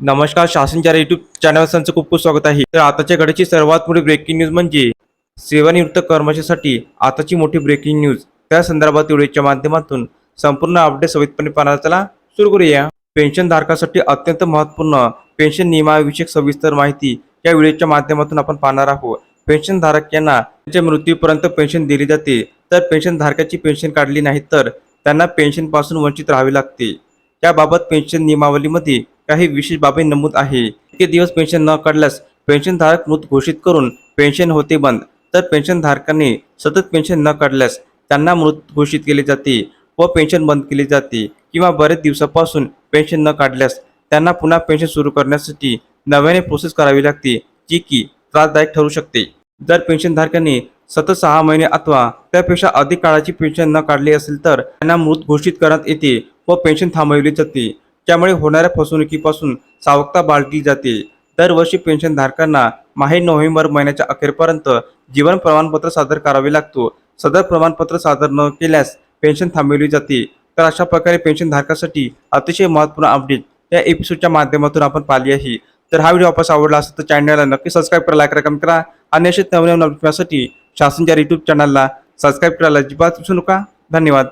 नमस्कार शासनच्या युट्यूब चॅनलचं खूप खूप स्वागत आहे. तर आताच्या घडीची सर्वात मोठी ब्रेकिंग न्यूज म्हणजे सेवानिवृत्त कर्मचाऱ्यांसाठी आताची मोठी ब्रेकिंग न्यूज त्या संदर्भात व्हिडिओच्या माध्यमातून संपूर्ण अपडेट सविधपणे पाहण्याला सुरू करूया. पेन्शन धारकासाठी अत्यंत महत्त्वपूर्ण पेन्शन नियमाविषयक सविस्तर माहिती या व्हिडिओच्या माध्यमातून आपण पाहणार आहोत. पेन्शन धारक यांना त्यांच्या मृत्यूपर्यंत पेन्शन दिली जाते. तर पेन्शन धारकाची पेन्शन काढली नाही तर त्यांना पेन्शनपासून वंचित राहावे लागते. त्याबाबत पेन्शन नियमावलीमध्ये काही विशेष बाबी नमूद आहे. इतके दिवस पेन्शन न काढल्यास पेन्शनधारक मृत घोषित करून पेन्शन होते बंद. तर पेन्शनधारकांनी सतत पेन्शन न काढल्यास त्यांना मृत घोषित केले जाते व पेन्शन बंद केली जाते किंवा बरेच दिवसापासून पेन्शन न काढल्यास त्यांना पुन्हा पेन्शन सुरू करण्यासाठी नव्याने प्रोसेस करावी लागते जी की त्रासदायक ठरू शकते. जर पेन्शनधारकांनी सतत सहा महिने अथवा त्यापेक्षा अधिक काळाची पेन्शन न काढली असेल तर त्यांना मृत घोषित करण्यात येते व पेन्शन थांबविली जाते. त्यामुळे होणाऱ्या फसवणुकीपासून सावकता बाळगली जाते. दरवर्षी पेन्शनधारकांना माहे नोव्हेंबर महिन्याच्या अखेरपर्यंत जीवन प्रमाणपत्र सादर करावे लागतो. सदर प्रमाणपत्र सादर न केल्यास पेन्शन थांबवली जाते. तर अशा प्रकारे पेन्शनधारकासाठी अतिशय महत्त्वपूर्ण अपडेट या एपिसोडच्या माध्यमातून आपण पाहिली आहे. तर हा व्हिडिओ आपल्यास आवडला असेल तर चॅनलला नक्की सबस्क्राईब करा लाईक करा करा आणि असेच नवनवीन शासनच्या यूट्यूब चॅनलला सबस्क्राईब करायला अजिबात विसरू नका. धन्यवाद.